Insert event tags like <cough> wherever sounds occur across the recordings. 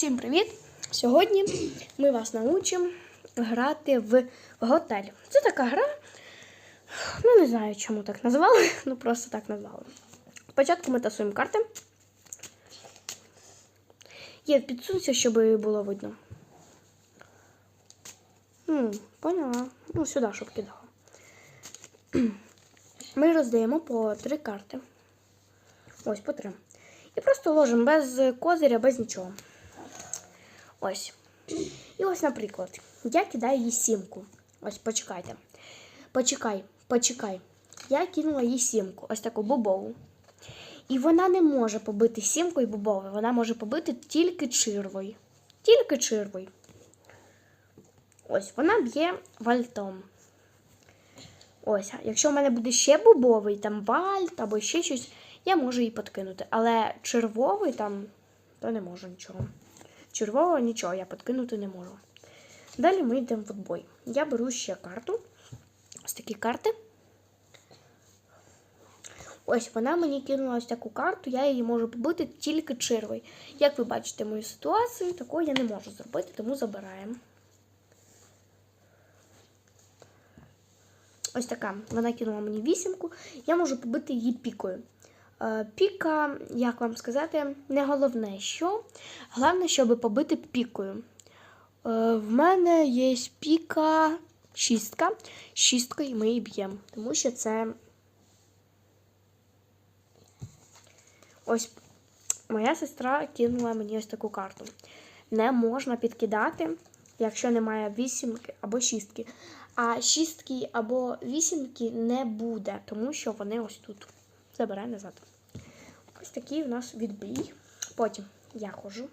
Всім привіт! Сьогодні ми вас научимо грати в готель. Це така гра. Ну, не знаю, чому так назвали, <laughs> ну просто так назвали. Спочатку ми тасуємо карти. Є, підсунься, щоб було видно. М, поняла. Ну, сюди, щоб кидало. <clears throat> Ми роздаємо по три карти. Ось по три. І просто ложимо без козиря, без нічого. Ось. І ось, наприклад, я кидаю їй сімку. Ось, почекайте. Почекай, почекай. Я кинула їй сімку, ось таку бобову. І вона не може побити сімкою бобовою, вона може побити тільки чирвою. Тільки чирвою. Ось, вона б'є вальтом. Ось, якщо в мене буде ще бобовий, там вальт або ще щось, я можу її подкинути. Але червовий там, то не можу нічого. Червового нічого я подкинути не можу. Далі ми йдемо в бой. Я беру ще карту. Ось такі карти. Ось вона мені кинула ось таку карту, я її можу побити тільки червою. Як ви бачите мою ситуацію, такого я не можу зробити, тому забираємо. Ось така. Вона кинула мені вісімку. Я можу побити її пікою. Е, Піка, як вам сказати, не головне, що. Головне, щоб побити пікою. Е, В мене є піка шістка. Шісткою ми її б'ємо. Тому що це. Ось моя сестра кинула мені ось таку карту. Не можна підкидати, якщо немає вісімки або шістки. А шістки або вісімки не буде, тому що вони ось тут. Забирай назад. Ось такий у нас відбій. Потім я ходжу.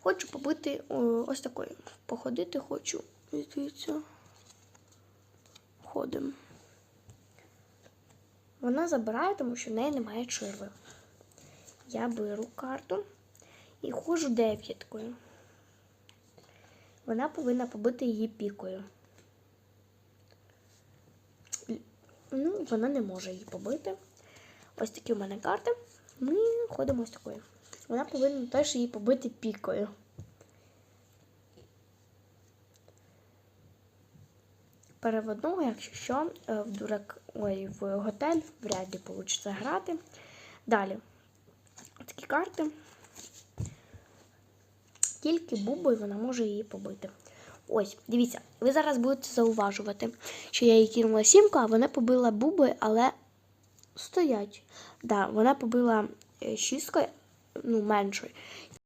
Хочу побити ось такою. Походити хочу. Дивіться. Ходимо. Вона забирає, тому що в неї немає черви. Я беру карту і ходжу дев'яткою. Вона повинна побити її пікою. Ну, вона не може її побити. Ось такі в мене карти. Ми ходимо ось такою. Вона повинна теж її побити пікою. Переводного, якщо що, е, в дурак, ой, в готель вряд ли вийде грати. Далі. Такі карти. Тільки бубою вона може її побити. Ось, дивіться, ви зараз будете зауважувати, що я їй кинула сімку, а вона побила буби, але стоять. Да, вона побила е, шісткою, ну, меншою.